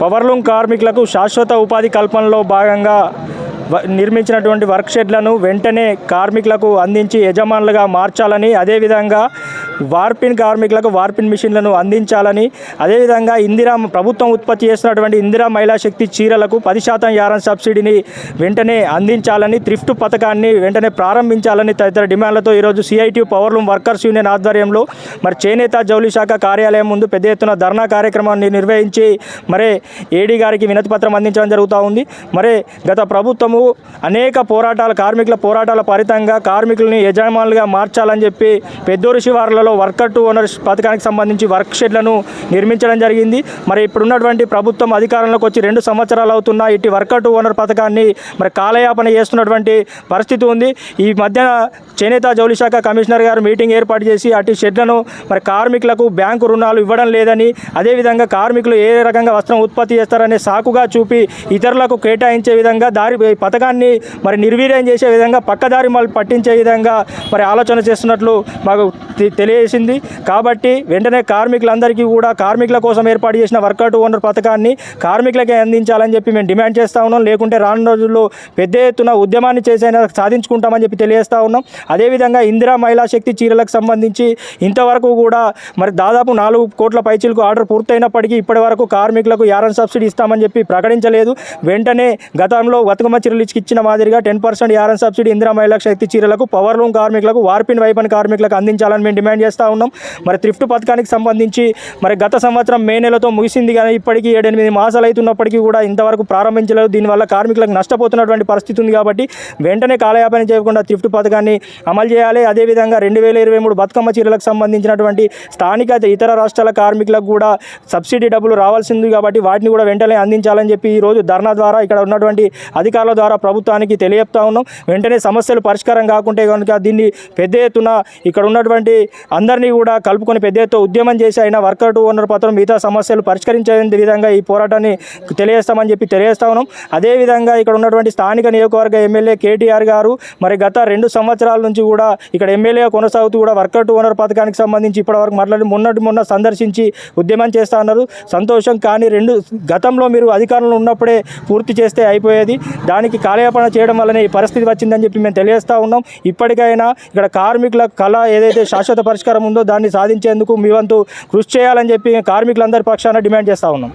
Powerloom కార్మికులకు శాశ్వత ఉపాధి కల్పనలో భాగంగా నిర్మించినటువంటి వర్క్ షెడ్లను వెంటనే కార్మికులకు అందించి యజమానులుగా మార్చాలని అదేవిధంగా వార్పిన్ కార్మికులకు వార్పిన్ మిషన్లను అందించాలని అదేవిధంగా ఇందిరా ప్రభుత్వం ఉత్పత్తి చేస్తున్నటువంటి ఇందిరా మహిళా శక్తి చీరలకు పది శాతం యారన్ సబ్సిడీని వెంటనే అందించాలని థ్రిఫ్ట్ పథకాన్ని వెంటనే ప్రారంభించాలని తదితర డిమాండ్లతో ఈరోజు సిఐటి పవర్లూమ్ వర్కర్స్ యూనియన్ ఆధ్వర్యంలో మరి చేనేత జౌలి శాఖ కార్యాలయం ముందు పెద్ద ఎత్తున ధర్నా కార్యక్రమాన్ని నిర్వహించి మరే ఏడీ గారికి వినతి పత్రం అందించడం జరుగుతూ ఉంది. మరే గత ప్రభుత్వము అనేక పోరాటాల కార్మికుల పోరాటాల ఫలితంగా కార్మికుల్ని యజమానులుగా మార్చాలని చెప్పి పెద్దూరు శివార్లలో వర్కర్ టు ఓనర్ పథకానికి సంబంధించి వర్క్ షెడ్లను నిర్మించడం జరిగింది. మరి ఇప్పుడున్నటువంటి ప్రభుత్వం అధికారంలోకి వచ్చి రెండు సంవత్సరాలు అవుతున్న ఇటు వర్కర్ టు ఓనర్ పథకాన్ని మరి కాలయాపన చేస్తున్నటువంటి పరిస్థితి ఉంది. ఈ మధ్య చేనేత జౌలి శాఖ కమిషనర్ గారు మీటింగ్ ఏర్పాటు చేసి అటు షెడ్లను మరి కార్మికులకు బ్యాంకు రుణాలు ఇవ్వడం లేదని అదేవిధంగా కార్మికులు ఏ రకంగా వస్త్రం ఉత్పత్తి చేస్తారనే సాకుగా చూపి ఇతరులకు కేటాయించే విధంగా దారి పథకాన్ని మరి నిర్వీర్యం చేసే విధంగా పక్కదారి మళ్ళీ పట్టించే విధంగా మరి ఆలోచన చేస్తున్నట్లు మాకు తెలియజేసింది. కాబట్టి వెంటనే కార్మికులందరికీ కూడా కార్మికుల కోసం ఏర్పాటు చేసిన వర్కౌట్ ఓనర్ పథకాన్ని కార్మికులకే అందించాలని చెప్పి మేము డిమాండ్ చేస్తూ ఉన్నాం. లేకుంటే రానున్న రోజుల్లో పెద్ద ఎత్తున ఉద్యమాన్ని చేసైనా సాధించుకుంటామని చెప్పి తెలియజేస్తూ ఉన్నాం. అదేవిధంగా ఇందిరా మహిళా శక్తి చీరలకు సంబంధించి ఇంతవరకు కూడా మరి దాదాపు నాలుగు కోట్ల పైచీలకు ఆర్డర్ పూర్తయినప్పటికీ ఇప్పటి వరకు కార్మికులకు యారన్ సబ్సిడీ ఇస్తామని చెప్పి ప్రకటించలేదు. వెంటనే గతంలో బతుకమ్మ చీరలు ఇచ్చి- ఇచ్చిన మాదిరిగా టెన్ పర్సెంట్ ఆర్ఎన్ సబ్సిడీ ఇందిరా మహిళా శక్తి చీరలకు పవర్ లూమ్ కార్మికులకు వార్పిన్ వైపన్ కార్మికులకు అందించాలని మేము డిమాండ్ చేస్తూ ఉన్నాం. మరి థ్రిఫ్ట్ పథకానికి సంబంధించి మరి గత సంవత్సరం మే నెలతో ముగిసింది కానీ ఇప్పటికీ ఏడెనిమిది మాసాలు అవుతున్నప్పటికీ కూడా ఇంతవరకు ప్రారంభించలేదు. దీనివల్ల కార్మికులకు నష్టపోతున్నటువంటి పరిస్థితి ఉంది కాబట్టి వెంటనే కాలయాపన చేయకుండా థ్రిఫ్ట్ పథకాన్ని అమలు చేయాలి. అదేవిధంగా రెండు వేల ఇరవై మూడు బతుకమ్మ చీరలకు సంబంధించినటువంటి స్థానిక ఇతర రాష్ట్రాల కార్మికులకు కూడా సబ్సిడీ డబ్బులు రావాల్సింది కాబట్టి వాటిని కూడా వెంటనే అందించాలని చెప్పి ఈ రోజు ధర్నా ద్వారా ఇక్కడ ఉన్నటువంటి అధికారుల ద్వారా ప్రభుత్వానికి తెలియజెప్తా ఉన్నాం. వెంటనే సమస్యలు పరిష్కారం కాకుంటే కనుక దీన్ని పెద్ద ఎత్తున ఇక్కడ ఉన్నటువంటి అందరినీ కూడా కలుపుకొని పెద్ద ఎత్తున ఉద్యమం చేసి అయినా వర్కర్ టు ఓనర్ పత్రం మిగతా సమస్యలు పరిష్కరించే విధంగా ఈ పోరాటాన్ని తెలియజేస్తామని చెప్పి తెలియజేస్తా ఉన్నాం. అదేవిధంగా ఇక్కడ ఉన్నటువంటి స్థానిక నియోజకవర్గ ఎమ్మెల్యే కేటీఆర్ గారు మరి గత రెండు సంవత్సరాల నుంచి కూడా ఇక్కడ ఎమ్మెల్యే కొనసాగుతూ కూడా వర్కర్ టు ఓనర్ పథకానికి సంబంధించి ఇప్పటివరకు మాట్లాడి మొన్నటి మొన్న సందర్శించి ఉద్యమం చేస్తా ఉన్నారు. సంతోషం కానీ రెండు గతంలో మీరు అధికారంలో ఉన్నప్పుడే పూర్తి చేస్తే అయిపోయేది. దానికి కాలయాపన చేయడం వల్లనే ఈ పరిస్థితి వచ్చిందని చెప్పి మేము తెలియజేస్తూ ఉన్నాం. ఇప్పటికైనా ఇక్కడ కార్మికుల కళ ఏదైతే శాశ్వత పరిష్కారం ఉందో దాన్ని సాధించేందుకు మీ వంతు కృషి చేయాలని చెప్పి కార్మికులందరి పక్షాన డిమాండ్ చేస్తా ఉన్నాం.